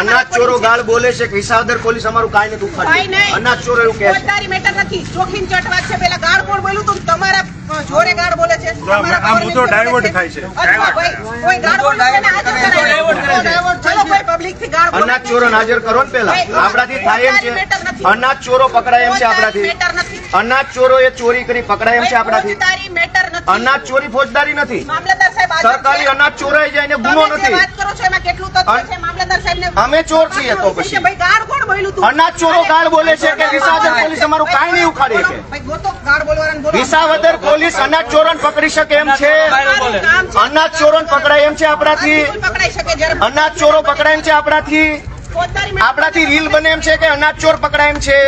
અનાજ ચોરો ગાળ બોલે છે કે વિસાવદર પોલીસ અમારું કાંઈ નથી ઉખાડ્યું અનાજ ચોરો એવું કહે છે. મેટર નથી. જોખીમ ચટવા છે. પેલા ગાળ કોણ બોલ્યું તું તમારા જોરે ગાળ બોલે છે. તમારા આ મુદ્દો ડાયવર્ટ થાય છે. કોઈ ગાળ બોલે છે ને હાજર કરાય. ચલો કોઈ પબ્લિકથી ગાળ બોલે. અનાજ ચોરો હાજર કરો ને પેલા. આપણાથી થાય એમ છે. અનાજ ચોરો પકડાય એમ છે આપણાથી. અનાજ ચોરો એ ચોરી કરી પકડાય એમ છે આપણાથી. ફોજદારી નથી. અનાજ ચોરી ફોજદારી નથી. સરકારી. અનાજ ચોરાઈ જાય ને ગુનો નથી. વાત કરો છો એમાં કેટલું તથ્ય છે? અમે ચોર છીએ તો પછી. ભાઈ ગાળ કોણ બોલ્યું તું? અનાજ ચોરો ગાળ બોલે છે કે વિસાવદર પોલીસ અમારું કાંઈ નહીં ઉખાડી શકે વિસાવદર પોલીસ અનાજ ચોરોને પકડી શકે એમ છે? અનાજ ચોરોને પકડાય એમ છે. આપણાથી? અનાજ ચોરો પકડાય એમ છે આપણાથી? આપણાથી રીલ બને એમ છે કે અનાજ ચોર પકડાય એમ છે?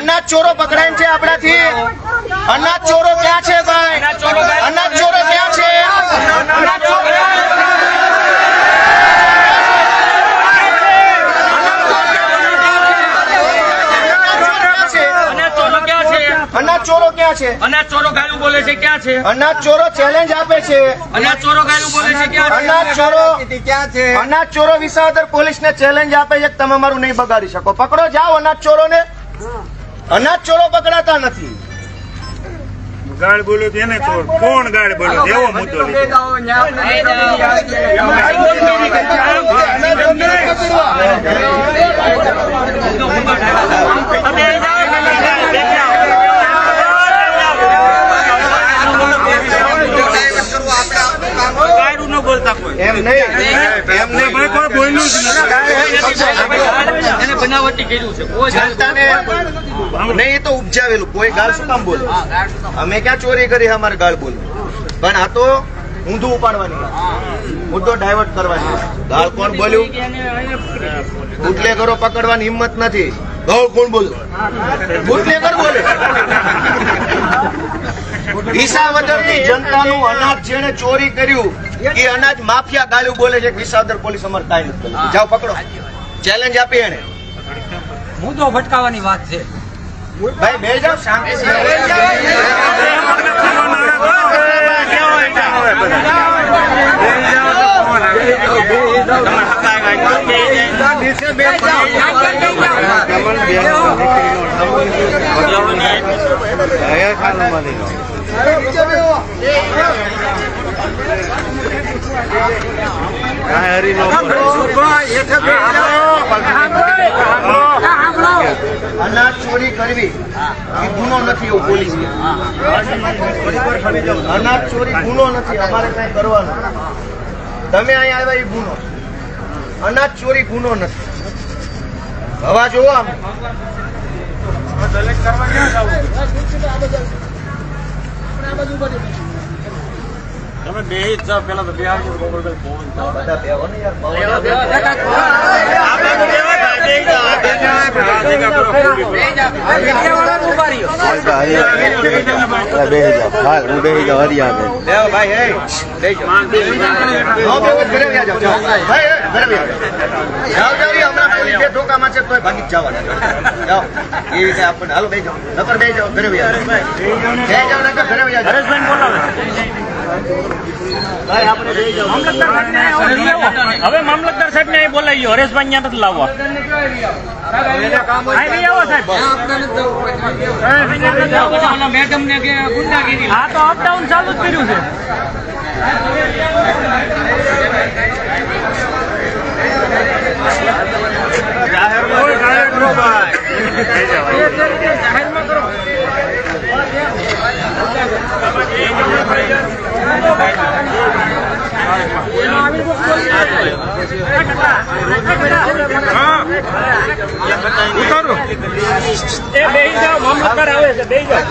અનાજ ચોરો પકડાય એમ છે આપણાથી? અનાજ ચોરો ક્યાં છે ભાઈ? અનાજ ચોરો ક્યાં છે? અનાજ ચોરો ક્યાં છે? અનાજ ચોરો ક્યાં છે અનાજ ચોરો ક્યાં છે? અનાજ ચોરો ગાયું બોલે છે ક્યાં છે? અનાજ ચોરો ચેલેન્જ આપે છે. અનાજ ચોરો ગાયું બોલે છે ક્યાં છે? અનાજ ચોરો અનાજ ચોરો વિસાવદર પોલીસ ને ચેલેન્જ આપે છે કે તમે અમારું નહીં બગાડી શકો. પકડો જાઓ અનાજ ચોરો ને અનાજ ચોરો પકડાતા નથી. ગાળ બોલો તો ચોર. કોણ ગાળ બોલો એવો મુદ્દો લીધો ગાયું ન બોલતા કોઈ એમ નહીં એમ ભાઈ નહીં કોઈ બોલ્યું જ નથી એને બનાવટી કર્યું છે. કોઈ નહીં એ તો ઉપજાવેલું. કોઈ ગાળ શું કામ બોલે? અમે ક્યાં ચોરી કરી અમારે ગાળ બોલે પણ આ તો ઊંધું ઉપાડવાની. મુદ્દો ડાયવર્ટ કરવાની ગાળ કોણ બોલ્યું? બુટલેગરો પકડવાની હિંમત નથી. ગાળ કોણ બોલ્યું બુટલેગર બોલે. વિસાવદરની જનતાનું અનાજ જેને ચોરી કર્યું એ અનાજ માફિયા ગાળું બોલે છે વિસાવદર પોલીસ અમારે કાંઈ નથી જાઓ પકડો. ચેલેન્જ આપી એને મુદ્દો ભટકાવાની વાત છે. ભાઈ બે જાઓ શાંતિ અનાજ ચોરી કરવી એ ગુનો નથી એવું પોલીસ અનાજ ચોરી ગુનો નથી અમારે કઈ કરવાનો તમે અહીંયા આવ્યા એ ગુનો અનાજ ચોરી ગુનો નથી હવા જોવો આમ તમે બે જ જાઓ પેલા આ બે આવજો બપોર પછી ફોન બધા બેહો ને યાર પવન બેહો ભાઈ એ બેહી જાઓ બેહો તો ઘરે વ્યા જાઓ જાઓ. ભાઈ એ, ઘરે જાઓ. જાઓ એ બે ઠોકામાં છે તોય ભાગી જવાના એ રીતે આપણને હાલો બે જાઓ નકર બે જાઓ ઘરે વ્યા જાઓ નકર ઘરે ભાઈ આપણે બેહી જાઓ હવે મામલતદાર સાહેબ ને બોલાવી હરેશભાઈ ત્યાં નથી લાવવા. મેડમ ને કે ગુંડાગીરી. હા તો અપડાઉન ચાલુ જ કર્યું છે. કોઈ ગાળ ન ભાઈ. બેહી જાઓ મામલતદાર આવે છે બેહી જાઓ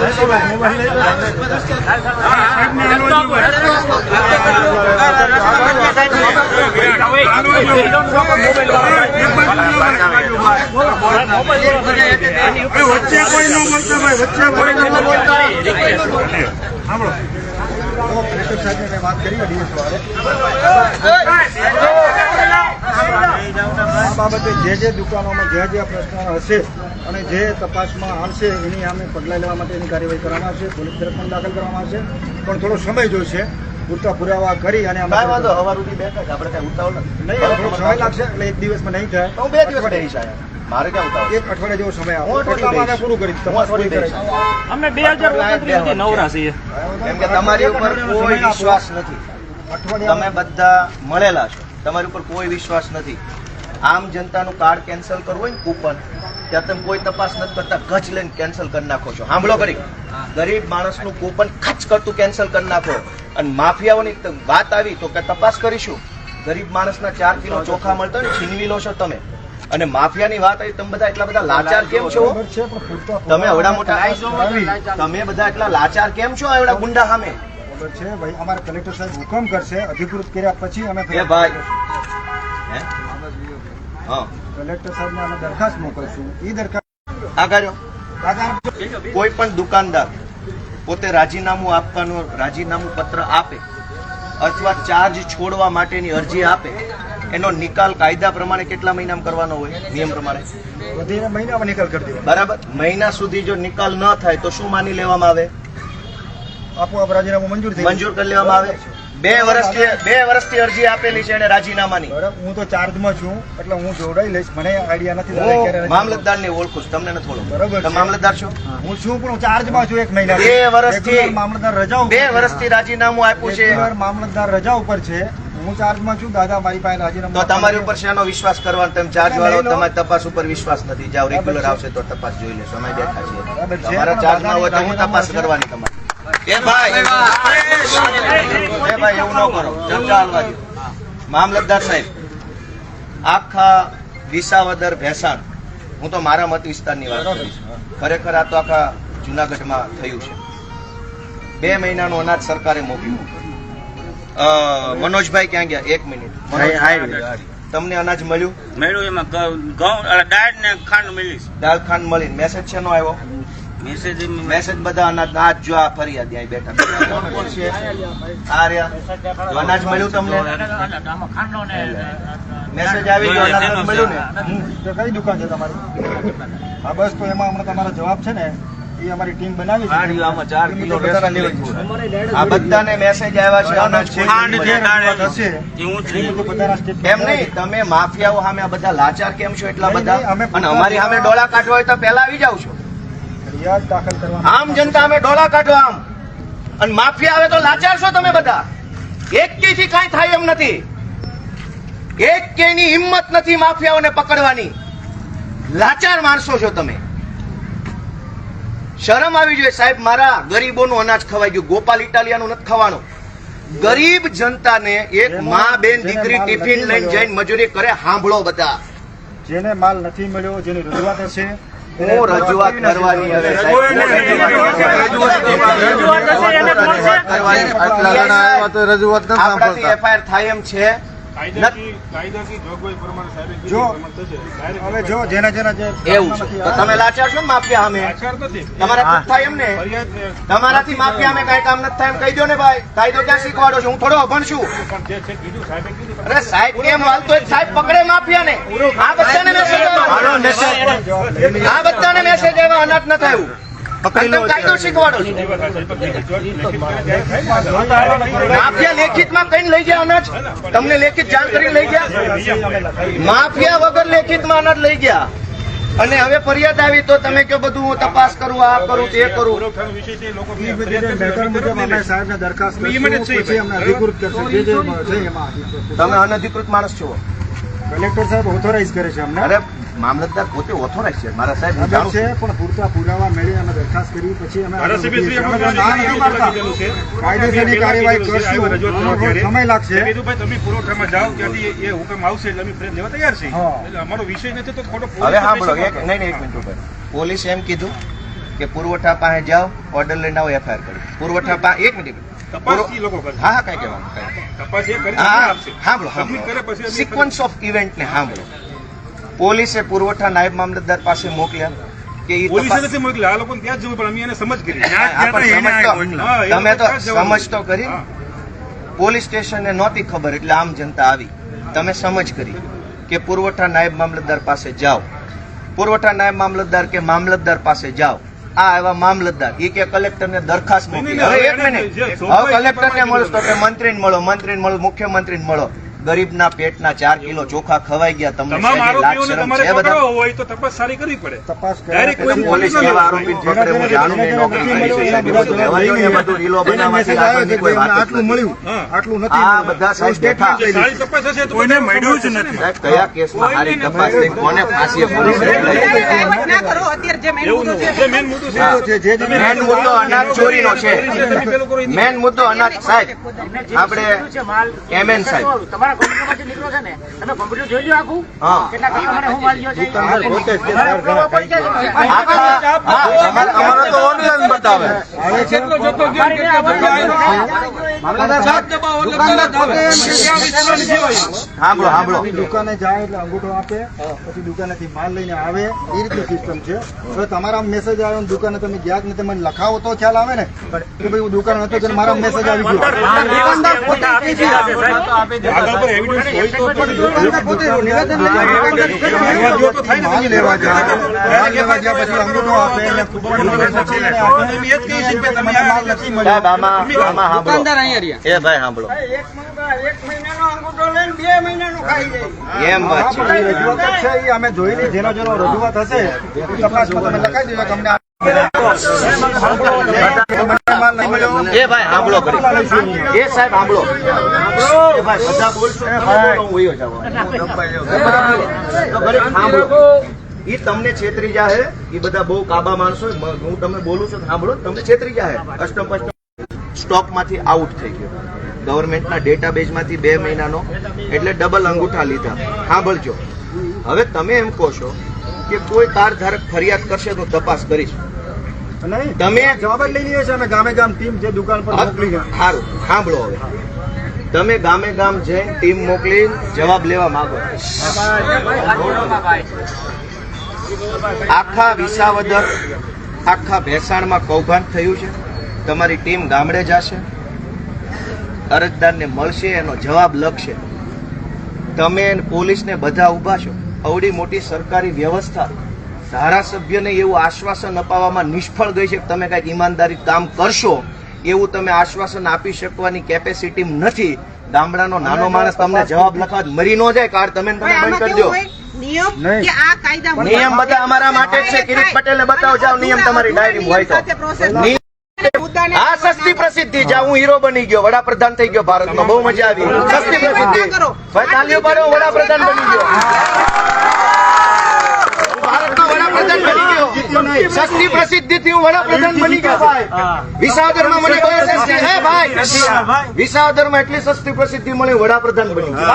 વચ્ચે કોઈ ન બોલતા ભાઈ વચ્ચે કોઈ ન બોલતા સાંભળો આ બાબતે જે જે દુકાનોમાં જે જે પ્રશ્નો હશે અને જે તપાસમાં આવશે એની સામે પગલાં લેવા માટેની કાર્યવાહી કરવામાં આવશે પોલીસ તરફ પણ દાખલ કરવામાં આવશે પણ થોડો સમય જોઈશે પૂરતા પુરાવા કરી અને અમે વાંધો હવાર ઉઠી બેઠા આપણે કાંઈ ઉતાવળ. નહીં થોડો સમય લાગશે એટલે એક દિવસમાં નહીં થાય તો બે દિવસ. મારે ક્યાં ઉતાવળ એક અઠવાડિયા જેવો સમય આપો. અઠવાડિયું એટલામાં અમે બેહીશ. પૂરું કરી હું તપાસ પૂરી અઠવાડિયું કરી. બેહીશ. અમે બે હજાર ઓગણત્રીસ નવરા છીએ. કેમ કે તમારી ઉપર કોઈ વિશ્વાસ નથી. તમે બધા મળેલા છો. તમારી ઉપર કોઈ વિશ્વાસ નથી. આમ જનતાનું કાર્ડ કેન્સલ કરવું હોય ને કૂપન ત્યાં તમે કોઈ તપાસ નથી કરતા. ગજ લઈને કેન્સલ કરી નાખો છો. સાંભળો કરી ગરીબ માણસનું કૂપન ખચ કરતું કેન્સલ કરી નાખો. અને માફિયાઓની વાત આવી તો કે તપાસ કરીશું. ગરીબ માણસના ચાર કિલો ચોખા મળતા હોય ને છીનવી લો છો તમે. અને માફિયાની વાત આવી તમે બધા એટલા બધા લાચાર કેમ છો? તમે એવડા મોટા તમે બધા એટલા લાચાર કેમ છો એવડા ગુંડા સામે? છે ભાઈ અમારે કલેક્ટર સાહેબ હુકમ કરશે અધિકૃત કર્યા પછી અમે એ ભાઈ. હા? કલેક્ટર સાહેબને અમે દરખાસ્ત મોકલશું. એ દરખાસ્ત આગળ કોઈ પણ દુકાનદાર પોતે રાજીનામું આપવાનું રાજીનામું પત્ર આપે અથવા ચાર્જ છોડવા માટેની અરજી આપે એનો નિકાલ કાયદા પ્રમાણે કેટલા મહિનામાં કરવાનો હોય? નિયમ પ્રમાણે? વધીને મહિનામાં નિકાલ કરી દેવાનો. બરાબર. મહિના સુધી જો નિકાલ ન થાય તો શું માની લેવામાં આવે? આપોઆપ રાજીનામું મંજૂર થઈ મંજૂર કરી લેવામાં આવે? બે વર્ષથી બે વર્ષથી અરજી આપેલી છે એને રાજીનામાની. હું તો ચાર્જમાં છું એટલે હું જોડાઈ લઈશ. મને આઈડિયા નથી મામલતદાર મામલતદારને ઓળખું તમને નથી ઓળખું બરાબર મામલતદાર છો? હું છું પણ ચાર્જમાં છું એક મહિના બે વર્ષથી- મામલતદાર રજા બે વર્ષથી રાજીનામું આપ્યું છે. મામલતદાર રજા ઉપર છે. હું ચાર્જમાં છું દાદા મારી પાસે રાજીનામું તો તમારી ઉપર શેનો વિશ્વાસ કરવાનો? તમે ચાર્જ વાળો તમારી તપાસ ઉપર વિશ્વાસ નથી. જાઓ બરાબર રેગ્યુલર આવશે તો તપાસ જોઈ લેશો. અમે બેઠા છીએ. તમારા પણ ચાર્જમાં હોય તો હું તપાસ કરવાની તમારી. એ ભાઈ. એ ભાઈ એવું ન કરો. ચર્ચા હાલવા દો. મામલતદાર સાહેબ આખા વિસાવદર ભેસાણ હું તો મારા મત વિસ્તારની વાત કરીશ. ખરેખર આ તો આખા જુનાગઢમાં થયું છે. બે મહિનાનું અનાજ સરકારે મોકલ્યું. મનોજભાઈ ક્યાં ગયા? એક મિનિટ. તમને અનાજ મળ્યું? મળ્યું એમાં ઘઉં દાળ ને ખાંડ મળી દાળ ખાંડ મળી મેસેજ છે આવ્યો? મેસેજ મેસેજ બધા અનાજ આજ જો આ ફરિયાદ ત્યાં બેઠા. કોણ કોણ છે? આ રહ્યા અનાજ મળ્યું તમને? ને મેસેજ આવી ગયો અનાજ મળ્યું ને? કઈ દુકાન છે તમારી? હા બસ તો એમાં હમણાં તમારો જવાબ છે ને. એ અમારી ટીમ બનાવી છે. આમાં ચાર કિલો રેશન લેવા લઈ છે. આ બધાને મેસેજ આવ્યા છે અનાજ ખાંડ છે, દાળ હશે એ હું જ એ મુજબ બધાના statement એમ નહીં તમે માફિયાઓ સામે આ બધા લાચાર કેમ છો એટલા બધા? અને અમારી સામે ડોળા કાઢવા હોય તો પહેલા આવી જાવ છો. ફરિયાદ દાખલ કરવાના આમ જનતા અમે ડોળા કાઢો આમ. અને માફિયા આવે તો લાચાર છો તમે બધા. એક થી કાંઈ થાય એમ નથી. એક ની હિંમત નથી માફિયાઓને પકડવાની. લાચાર માણસો છો તમે. શરમ આવી જોઈએ સાહેબ મારા ગરીબોનું અનાજ ખવાઈ ગયું ગોપાલ ઇટાલિયાનું નથી ખાવાનું. ગરીબ જનતાને એક મા બેન દીકરી ટિફિન લઈને જઈને મજૂરી કરે સાંભળો બધા. જેને માલ નથી મળ્યો જેની રજૂઆત હશે હું રજૂઆત કરવાની હવે રજૂઆત. કરવાની. થાય એમ છે. એવું તમે લાચાર છો માફિયા તમારાથી થાય એમ ને તમારાથી માફિયા અમે કઈ કામ નથી થાય એમ કહી દો ને ભાઈ. કાયદો ક્યાં શીખવાડો છું? હું થોડો અભણ છું. પણ જે છે કીધું સાહેબે કીધું. અરે સાહેબ કેમ હાલતો હોય? સાહેબ પકડે માફિયાને. આ બધાને મેસેજ આ બધાને મેસેજ આવ્યા અનાજ ન થયું કાયદો શીખવાડો. છો માફિયા લેખિતમાં કઈ લઈ ગયા અનાજ? તમને લેખિત જાણ કરીને લઈ ગયા? માફિયા વગર લેખિતમાં અનાજ લઈ ગયા. અને હવે ફરિયાદ આવી તો તમે કહો બધું હું તપાસ કરું આ કરું તે કરું. તમે અનધિકૃત માણસ છો. કલેક્ટર સાહેબ ઓથોરાઇઝ કરે છે અમને અરે મામલતદાર પોતે ઓથોરાઇઝ છે. મારા સાહેબ જાણું છે પણ પૂરતા પુરાવા મેળવી અમે દરખાસ્ત કરી પછી અમે. કાયદેસરની કાર્યવાહી કરશું. કરવા સમય લાગશે. મેં કીધું ભાઈ તમે પુરવઠામાં જાઓ ત્યાંથી એ હુકમ આવશે એટલે અમે ફરિયાદ લેવા તૈયાર છીએ. એટલે અમારો વિષય નથી તો ખોટો હવે હા બોલો એક નહીં નહીં એક મિનિટ પોલીસ એમ કીધું કે પુરવઠા પાસે જાઓ ઓર્ડર લઈને આવો એફઆઈઆર કરો. પુરવઠા પાસે એક મિનિટ. હા હા કઈ કહેવાનું સિક્વન્સ ઓફ ઇવેન્ટ ને સાંભળો પોલીસે પુરવઠા નાયબ મામલતદાર પાસે મોકલ્યા કે તમે તો. સમજ તો કરી. પોલીસ સ્ટેશનને નહોતી ખબર એટલે આમ જનતા આવી. તમે સમજ કરી કે પુરવઠા નાયબ મામલતદાર પાસે જાઓ. પુરવઠા નાયબ મામલતદાર કે મામલતદાર પાસે જાઓ. આ એવા મામલતદાર. એ કે કલેક્ટર ને દરખાસ્ત મૂકી. નહીં, નહીં, હવે એક મિનિટ. હવે સ્વાભાવિક કલેક્ટર ને વાત મળો તો કે મંત્રીને મળો મંત્રીને મળો મુખ્યમંત્રીને મળો. ગરીબના પેટના ચાર કિલો ચોખા ખવાઈ ગયા તમને હોય તો તપાસ સારી કરવી પડે. તપાસ પોલીસ પોલીસ કેવા આરોપીને પકડે હું જાણું નહીં નોકરી કરી છે બધું કહેવા દો ને, બધું રીલો બનાવવાથી આગળની કોઈ વાત આટલું મળ્યું આટલું નથી આ બધા સાહેબ બેઠા સારી તપાસ હશે તો કોઈને મળ્યું જ નથી. સાહેબ કયા કેસમાં સારી તપાસ થઈ? કોને ફાંસીએ પોલીસે ના કરો અત્યારે જે main મુદ્દો છે. જે મેન મુદ્દો છે. જે જે મેન મુદ્દો અનાજ ચોરીનો છે. મેન મુદ્દો અનાજ સાહેબ આપણે એમએન સાહેબ તમારા નીકળો છે ને તમે કોમ્પ્યુટર જોઈ લો આખું. કેટલા હું ગયો છે. ઓનલાઈન બતાવે દુકાને જાય એટલે અંગૂઠો આપે પછી દુકાનેથી માલ લઈને આવે. એ રીતની સિસ્ટમ છે. હવે તમારા મેસેજ આવ્યો દુકાને તમે ગયા જ ને તમે લખાવો તો ખ્યાલ આવે ને. કે ભાઈ હું દુકાન હતો મારા મેસેજ આવી ગયો. દુકાનદાર પોતે. પર હોય તો. લેવા ગયા પછી અંગૂઠો આપે કૂપન એ ભાઈ સાંભળો એમ વાત છે. અમે જોઈ જેનો જેનો રજૂઆત હશે તપાસ તમે લખાઈ દેજો કે અમને આ- માલ નહીં મળ્યો એ ભાઈ સાંભળો કરી એ સાહેબ સાંભળો એ તમને છેતરી જાહે, ઈ બધા બહુ કાબા માણસો હું તમને બોલું છું સાંભળો તમને છેતરી જાહે. અષ્ટમ પષ્ટમ સ્ટોકમાંથી આઉટ થઈ ગયો. ગવર્મેન્ટના ડેટાબેઝમાંથી બે મહિનાનો, એટલે ડબલ અંગૂઠા લીધા. સાંભળજો હવે તમે એમ કહો છો કે કોઈ કાર ધારક ફરિયાદ કરશે તો તપાસ કરીશ. નહીં તમે જવાબ જ લઈ છીએ અમે ગામે ગામ ટીમ જે દુકાન પર મોકલી સારું સાંભળો હવે. તમે ગામે ગામ જઈને ટીમ મોકલી જવાબ લેવા માંગો આખા વિસાવદર આખા ભેસાણમાં કૌભાંડ થયું છે. તમારી ટીમ ગામડે જશે. અરજદારને મળશે એનો જવાબ લખશે. તમે પોલીસને બધા ઊભા છો. અવડી મોટી સરકારી વ્યવસ્થા ધારાસભ્યને એવું આશ્વાસન અપાવવામાં નિષ્ફળ ગઈ છે કે તમે કાંઈક ઈમાનદારી કામ કરશો એવું તમે આશ્વાસન આપી શકવાની કેપેસિટી નથી. ગામડાનો નાનો માણસ તમને જવાબ લખવા મરી ન જાય કાર્ડ તમે તમે બંધ આમાં કરી દો કેવું હોય? નિયમ બધા અમારા માટે જ છે. કિરીટ પટેલને બતાવો જાવ નિયમ તમારી ડાયરી હોય તો. આ સસ્તી પ્રસિદ્ધિ જ્યાં હું હીરો બની ગયો વડાપ્રધાન થઈ ગયો ભારતમાં બહુ મજા આવી. સસ્તી પ્રસિદ્ધિ. ભાઈ તાલીઓ પાડો વડાપ્રધાન બની ગયો. ભારતનો વડાપ્રધાન બની ગયો. શક્તિ પ્રસિદ્ધિ થી હું વડાપ્રધાન બની ગયો. ભાઈ વિસાવદરમાં મને બહુ સસ્તી હે ભાઈ. વિસાવદરમાં એટલી સસ્તી પ્રસિદ્ધિ મળી વડાપ્રધાન બની ગયો.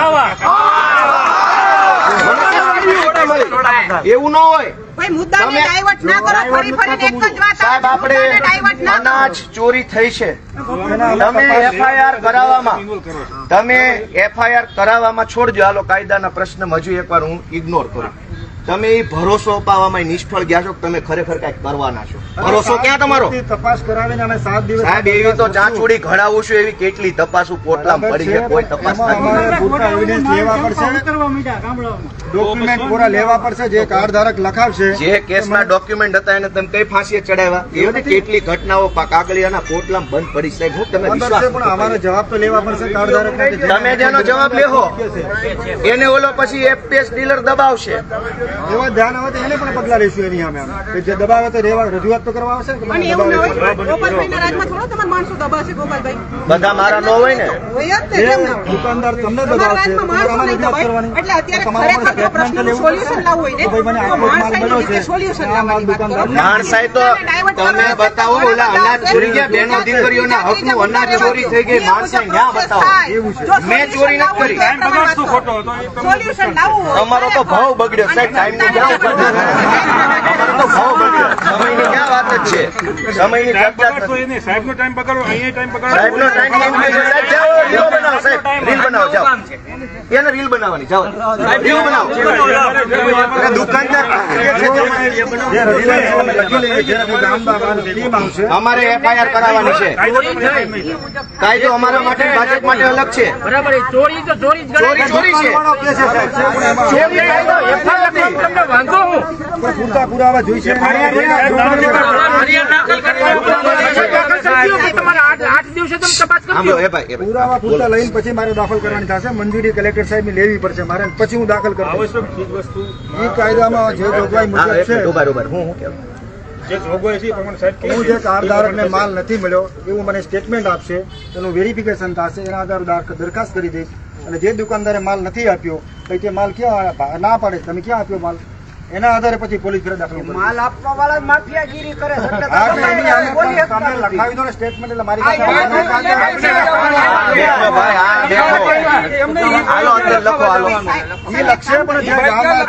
એવું ન હોય. તમે- ડાયવર્ટ ના કરો ફરી ફરીને એક જ વાત સાહેબ આવે. મુદ્દાને આપણે ડાયવર્ટ ના કરો. અનાજ ચોરી થઈ છે. તમે એફઆઈઆર કરાવવામાં. તમે એફઆઈઆર કરાવવામાં છોડજો. આલો કાયદાના પ્રશ્ન હજુ એકવાર હું ઇગ્નોર કરું. તમે એ ભરોસો અપાવવામાં નિષ્ફળ ગયા છો તમે ખરેખર કંઈક કરવાના છો? ભરોસો ક્યાં તમારો? તપાસ કરાવીને અમે સાત દિવસ સાહેબ એવી તો ચાંચુડી ઘડાવું છું એવી કેટલી તપાસ પોટલામાં પડી છે? કોઈ તપાસ. લેવા પડશે. ડોક્યુમેન્ટ પૂરા લેવા પડશે જે કાર્ડ ધારક લખાવશે. જે કેસના ડોક્યુમેન્ટ હતા એને તમે કઈ ફાંસીએ ચડાવ્યા? એવી કેટલી ઘટનાઓ પા- કાગળિયાના પોટલામાં બંધ પડી સાહેબ હું તમે વિશ્વાસ પણ અમારો જવાબ તો લેવા પડશે કાર્ડ ધારક તમે જેનો જવાબ લેહો. એને ઓલો પછી એફપીએસ ડીલર દબાવશે. એવા ધ્યાન આવે તો એને પણ પગલા લઈશું એની સામે અમે. કે જે દબાવે તો રેવા રજૂઆત તો કરવા આવશે ને કે અને મને એવું ન હોય? છે. ગોપાલભાઈના રાજમાં થોડો તમારા માણસો દબાવશે ગોપાલભાઈ? બધા મારા ન હોય ને? હોય જ ને કેમ ના દુકાનદાર તમને દબાવશે. તમારે એટલે અત્યારે પ્રશ્નનું statement લાવવું હોય ને, તો ભાઈ મને તો માલ માણસાઈની છે. solution લાવવાની વાત કરો. માણસાઈ તો તમે બતાવો ઓલા અનાજ ચોરી ગયા બેનો દીકરીઓના હકનું અનાજ ચોરી થઈ ગઈ માણસાઈ ન્યા બતાવો. એવું છે. મેં ચોરી નથી કરી. ટાઈમ બગાડશો ખોટો તો સોલ્યુશન લાવવું હોય. અમારો તો ભાવ બગડ્યો. સાહેબ ટાઈમની ક્યાં ઉપર તો ભાવ બગડ્યો સમયની ક્યાં વાત જ છે સમયની ચર્ચા જ બગાડશો નથી. એ નહીં સાહેબનો ટાઈમ બગાડો અહીંયા ટાઈમ બગાડો સાહેબનો ટાઈમ કેમ થઈ ગયો? સાહેબ જાઓ રીલ બનાવો સાહેબ રીલ બનાવો જાઓ એને રીલ બનાવવાની જાઓ રીલ બનાવો દુકાનદાર કે છે જે રજૂઆત અમે લખી લઈએ જેનાથી ગામમાં અમારી ટીમ આવશે અમારે એફઆઈઆર કરાવવાની છે કાયદો અમારા માટે ભાજપ માટે અલગ છે બરાબર ચોરી તો ચોરી ચોરી ચોરી છે ચોરી કાયદો. તમને વાંધો હું? પણ પૂરતા પુરાવા જોઈશે પુરાવા પૂરતા લઈને પછી મારે દાખલ કરવાની થશે. મંજૂરી કલેક્ટર સાહેબ લેવી પડશે મારે પછી હું દાખલ એ કાયદામાં જે જોગવાઈ મુજબ છે. હું શું જે જોગવાઈ છે એ પ્રમાણે સાહેબ કહે હું જે કાર માલ નથી મળ્યો એવું મને સ્ટેટમેન્ટ આપશે એનું વેરિફિકેશન થશે એના આધારે દાર- દરખાસ્ત કરી દઈશ. અને જે દુકાનદારે માલ નથી આપ્યો પછી તે માલ ક્યાં? ના પાડે તમે ક્યાં આપ્યો માલ એના આધારે પછી પોલીસ ફરિયાદ દાખલ કરશે. માલ આપવા વાળા માફિયાગીરી કરે છે તમે. લખાવી દો ને statement એટલે મારી. હાલો અંદર લખો હાલો એ લખશે પણ જે આપણે